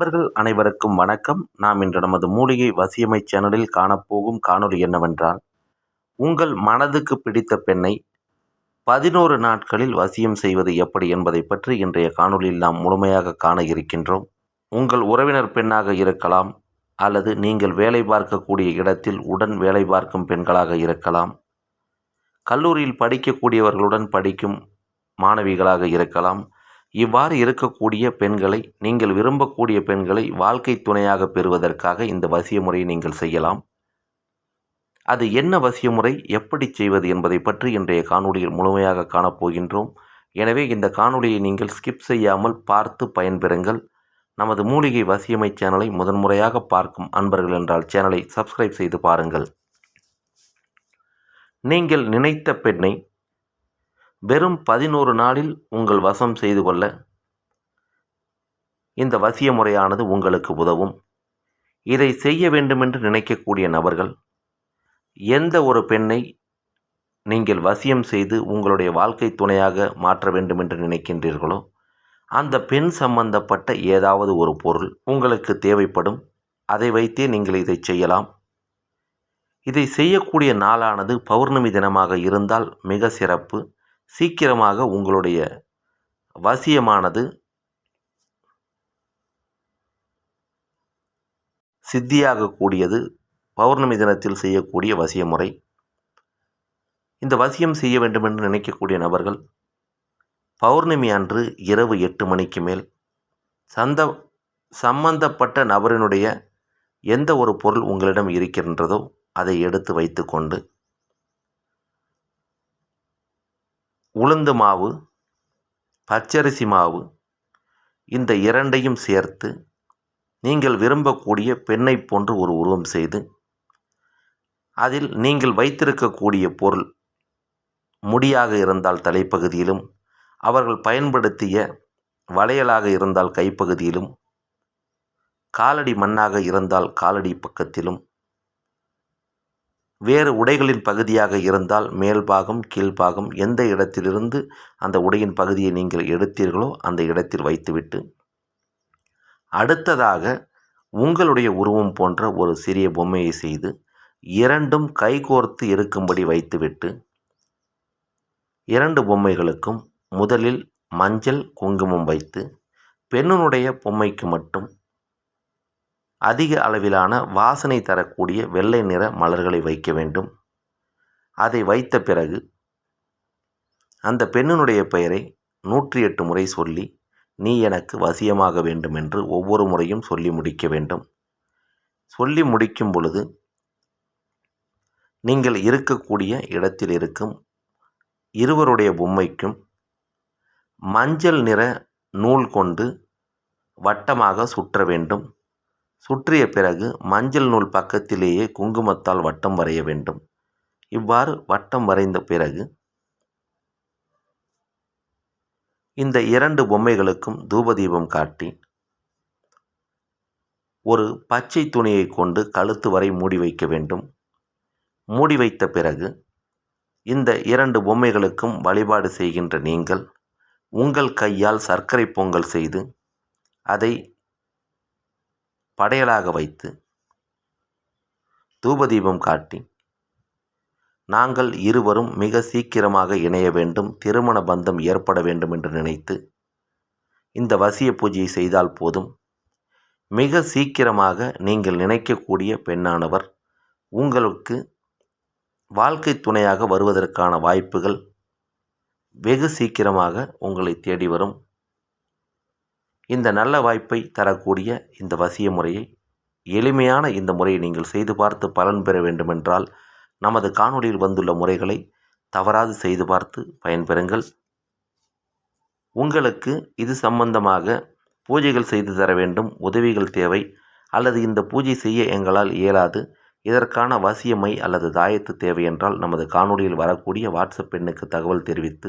நண்பர்கள் அனைவருக்கும் வணக்கம். நாம் இன்று நமது மூலிகை வசியமை சேனலில் காணப்போகும் காணொளி என்னவென்றால் உங்கள் மனதுக்கு பிடித்த பெண்ணை பதினோரு நாட்களில் வசியம் செய்வது எப்படி என்பதை பற்றி இன்றைய காணொளியில் நாம் முழுமையாக காண இருக்கின்றோம். உங்கள் உறவினர் பெண்ணாக இருக்கலாம் அல்லது நீங்கள் வேலை பார்க்கக்கூடிய இடத்தில் உடன் வேலை பார்க்கும் பெண்களாக இருக்கலாம் கல்லூரியில் படிக்கக்கூடியவர்களுடன் படிக்கும் மாணவிகளாக இருக்கலாம் இவ்வாறு இருக்கக்கூடிய பெண்களை நீங்கள் விரும்பக்கூடிய பெண்களை வாழ்க்கை துணையாக பெறுவதற்காக இந்த வசிய முறையை நீங்கள் செய்யலாம். அது என்ன வசிய முறை எப்படி செய்வது என்பதை பற்றி இன்றைய காணொலியில் முழுமையாக காணப்போகின்றோம். எனவே இந்த காணொலியை நீங்கள் ஸ்கிப் செய்யாமல் பார்த்து பயன்பெறுங்கள். நமது மூலிகை வசியமை சேனலை முதன்முறையாக பார்க்கும் அன்பர்கள் என்றால் சேனலை சப்ஸ்கிரைப் செய்து பாருங்கள். நீங்கள் நினைத்த பெண்ணை வெறும் பதினோரு நாளில் உங்கள் வசம் செய்து கொள்ள. இந்த வசிய முறையானது உங்களுக்கு உதவும். இதை செய்ய வேண்டுமென்று நினைக்கக்கூடிய நபர்கள் எந்த ஒரு பெண்ணை நீங்கள் வசியம் செய்து உங்களுடைய வாழ்க்கை துணையாக மாற்ற வேண்டுமென்று நினைக்கின்றீர்களோ அந்த பெண் சம்பந்தப்பட்ட ஏதாவது ஒரு பொருள் உங்களுக்கு தேவைப்படும் அதை வைத்தே நீங்கள் இதை செய்யலாம். இதை செய்யக்கூடிய நாளானது பௌர்ணமி தினமாக இருந்தால் மிக சிறப்பு. சீக்கிரமாக உங்களுடைய வசியமானது சித்தியாகக்கூடியது பௌர்ணமி தினத்தில் செய்யக்கூடிய வசிய முறை இந்த வசியம் செய்ய வேண்டும் என்று நினைக்கக்கூடிய நபர்கள் பௌர்ணமி அன்று இரவு எட்டு மணிக்கு மேல் சந்த சம்பந்தப்பட்ட நபரினுடைய எந்த ஒரு பொருள் உங்களிடம் இருக்கின்றதோ அதை எடுத்து வைத்துக்கொண்டு உளுந்து மாவு பச்சரிசி மாவு இந்த இரண்டையும் சேர்த்து நீங்கள் விரும்பக்கூடிய பெண்ணை போன்று ஒரு உருவம் செய்து அதில் நீங்கள் வைத்திருக்கக்கூடிய பொருள் முடியாக இருந்தால் தலைப்பகுதியிலும் அவர்கள் பயன்படுத்திய வளையலாக இருந்தால் கைப்பகுதியிலும் காலடி மண்ணாக இருந்தால் காலடி பக்கத்திலும் வேறு உடைகளின் பகுதியாக இருந்தால் மேல்பாகம் கீழ்பாகம் எந்த இடத்திலிருந்து அந்த உடையின் பகுதியை நீங்கள் எடுத்தீர்களோ அந்த இடத்தில் வைத்துவிட்டு அடுத்ததாக உங்களுடைய உருவம் போன்ற ஒரு சிறிய பொம்மையை செய்து இரண்டும் கைகோர்த்து இருக்கும்படி வைத்துவிட்டு இரண்டு பொம்மைகளுக்கும் முதலில் மஞ்சள் குங்குமம் வைத்து பெண்ணினுடைய பொம்மைக்கு மட்டும் அதிக அளவிலான வாசனை தரக்கூடிய வெள்ளை நிற மலர்களை வைக்க வேண்டும். அதை வைத்த பிறகு அந்த பெண்ணினுடைய பெயரை நூற்றி எட்டு முறை சொல்லி நீ எனக்கு வசியமாக வேண்டும் என்று ஒவ்வொரு முறையும் சொல்லி முடிக்க வேண்டும். சொல்லி முடிக்கும் பொழுது நீங்கள் இருக்கக்கூடிய இடத்தில் இருக்கும் இருவருடைய பொம்மைக்கும் மஞ்சள் நிற நூல் கொண்டு வட்டமாக சுற்ற வேண்டும். சுற்றிய பிறகு மஞ்சள் நூல் பக்கத்திலேயே குங்குமத்தால் வட்டம் வரைய வேண்டும். இவ்வாறு வட்டம் வரைந்த பிறகு இந்த இரண்டு பொம்மைகளுக்கும் தூபதீபம் காட்டி ஒரு பச்சை துணியை கொண்டு கழுத்து வரை மூடி வைக்க வேண்டும். மூடி வைத்த பிறகு இந்த இரண்டு பொம்மைகளுக்கும் வழிபாடு செய்கின்ற நீங்கள் உங்கள் கையால் சர்க்கரை பொங்கல் செய்து அதை படையலாக வைத்து தூபதீபம் காட்டி நாங்கள் இருவரும் மிக சீக்கிரமாக இணைய வேண்டும் திருமண பந்தம் ஏற்பட வேண்டும் என்று நினைத்து இந்த வசிய பூஜையை செய்தால் போதும். மிக சீக்கிரமாக நீங்கள் நினைக்கக்கூடிய பெண்ணானவர் உங்களுக்கு வாழ்க்கை துணையாக வருவதற்கான வாய்ப்புகள் வெகு சீக்கிரமாக உங்களை தேடி வரும். இந்த நல்ல வாய்ப்பை தரக்கூடிய இந்த வசிய முறையை எளிமையான இந்த முறையை நீங்கள் செய்து பார்த்து பலன் பெற வேண்டுமென்றால் நமது காணொலியில் வந்துள்ள முறைகளை தவறாது செய்து பார்த்து பயன்பெறுங்கள். உங்களுக்கு இது சம்பந்தமாக பூஜைகள் செய்து தர வேண்டும் உதவிகள் தேவை அல்லது இந்த பூஜை செய்ய எங்களால் இயலாது இதற்கான வசியமை அல்லது தாயத்து தேவை என்றால் நமது காணொலியில் வரக்கூடிய வாட்ஸ்அப் எண்ணுக்கு தகவல் தெரிவித்து